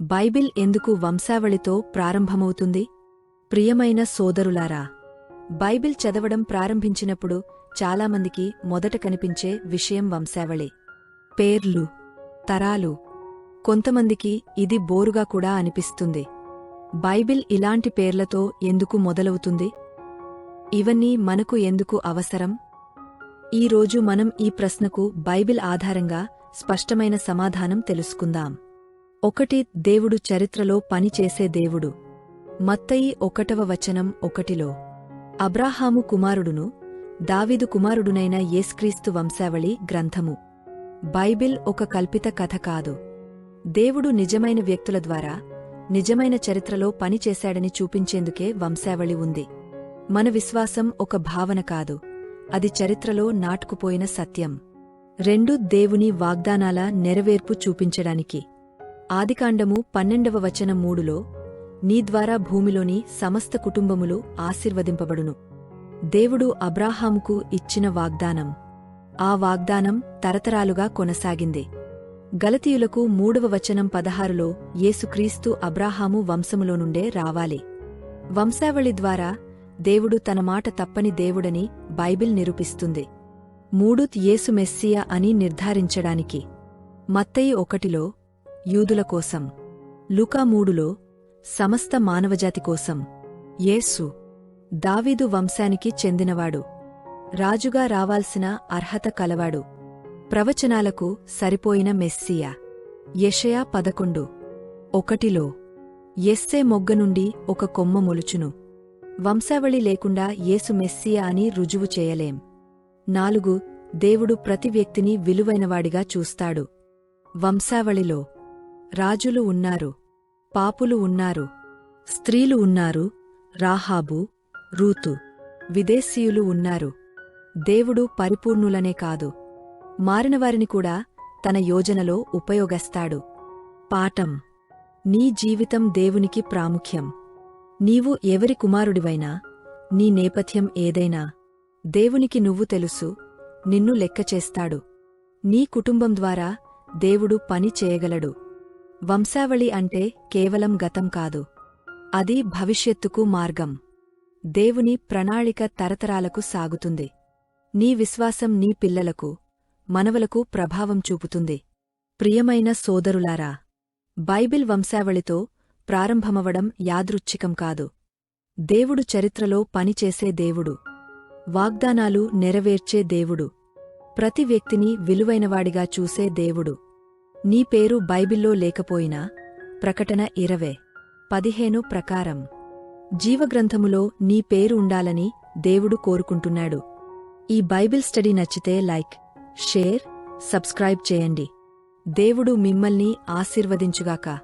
Bible ఎందుకు వంశావళితో ప్రారంభమవుతుంది? ప్రియమైన సోదరులారా బైబిల్ చదవడం ప్రారంభించినప్పుడు చాలామందికి మొదట కనిపించే విషయం వంశావళి. పేర్లు తరాలు. కొంతమందికి ఇది బోరుగా కూడా అనిపిస్తుంది. బైబిల్ ఇలాంటి పేర్లతో ఎందుకు మొదలవుతుంది? ఇవన్నీ మనకు ఎందుకు అవసరం? ఈరోజు మనం ఈ ప్రశ్నకు బైబిల్ ఆధారంగా స్పష్టమైన సమాధానం తెలుసుకుందాం. ఒకటి దేవుడు చరిత్రలో పనిచేసే దేవుడు. మత్తయి ఒకటవ వచనం ఒకటిలో అబ్రాహాము కుమారుడును దావీదు కుమారుడునైన యేస్క్రీస్తు వంశావళి గ్రంథము. బైబిల్ ఒక కల్పిత కథ కాదు. దేవుడు నిజమైన వ్యక్తుల ద్వారా నిజమైన చరిత్రలో పనిచేశాడని చూపించేందుకే వంశావళి ఉంది. మన విశ్వాసం ఒక భావన కాదు. అది చరిత్రలో నాటుకుపోయిన సత్యం. రెండు దేవుని వాగ్దానాల నెరవేర్పు చూపించడానికి. ఆదికాండము పన్నెండవ వచనం మూడులో నీ ద్వారా భూమిలోని సమస్త కుటుంబములు ఆశీర్వదింపబడును. దేవుడు అబ్రాహాముకు ఇచ్చిన వాగ్దానం. ఆ వాగ్దానం తరతరాలుగా కొనసాగింది. గలతీయులకు మూడవ వచనం పదహారులో యేసుక్రీస్తు అబ్రాహాము వంశములో నుండే రావాలి. వంశావళి ద్వారా దేవుడు తన మాట తప్పని దేవుడని బైబిల్ నిరూపిస్తుంది. మూడుత్ యేసు మెస్సియా అని నిర్ధారించడానికి. మత్తయి ఒకటిలో యూదుల కోసం. లుకా మూడులో సమస్త మానవజాతి కోసం యేసు దావీదు వంశానికి చెందినవాడు. రాజుగా రావాల్సిన అర్హత కలవాడు. ప్రవచనాలకు సరిపోయిన మెస్సియా. యషయా పదకొండు. ఒకటిలో ఎస్సే మొగ్గ నుండి ఒక కొమ్మ మొలుచును. వంశావళి లేకుండా యేసు మెస్సియా అని రుజువు చేయలేం. నాలుగు దేవుడు ప్రతి వ్యక్తిని విలువైనవాడిగా చూస్తాడు. వంశావళిలో రాజులు ఉన్నారు పాపులు ఉన్నారు స్త్రీలు ఉన్నారు రాహాబు రూతు విదేశీయులు ఉన్నారు. దేవుడు పరిపూర్ణులనే కాదు మారినవారిని కూడా తన యోజనలో ఉపయోగస్తాడు. పాఠం. నీ జీవితం దేవునికి ప్రాముఖ్యం. నీవు ఎవరి కుమారుడివైనా నీ నేపథ్యం ఏదైనా దేవునికి నువ్వు తెలుసు నిన్ను లెక్కచేస్తాడు. నీ కుటుంబం ద్వారా దేవుడు పని చేయగలడు. వంశావళి అంటే కేవలం గతం కాదు. అది భవిష్యత్తుకు మార్గం. దేవుని ప్రణాళిక తరతరాలకు సాగుతుంది. నీ విశ్వాసం నీ పిల్లలకు మనవలకు ప్రభావం చూపుతుంది. ప్రియమైన సోదరులారా బైబిల్ వంశావళితో ప్రారంభమవడం యాదృచ్ఛికం కాదు. దేవుడు చరిత్రలో పనిచేసే దేవుడు. వాగ్దానాలు నెరవేర్చే దేవుడు. ప్రతి వ్యక్తిని విలువైనవాడిగా చూసే దేవుడు. నీ పేరు బైబిల్లో లేకపోయినా ప్రకటన ఇరవే పదిహేను ప్రకారం జీవగ్రంథములో నీ పేరు ఉండాలని దేవుడు కోరుకుంటున్నాడు. ఈ బైబిల్ స్టడీ నచ్చితే లైక్ షేర్ సబ్స్క్రైబ్ చేయండి. దేవుడు మిమ్మల్ని ఆశీర్వదించుగాక.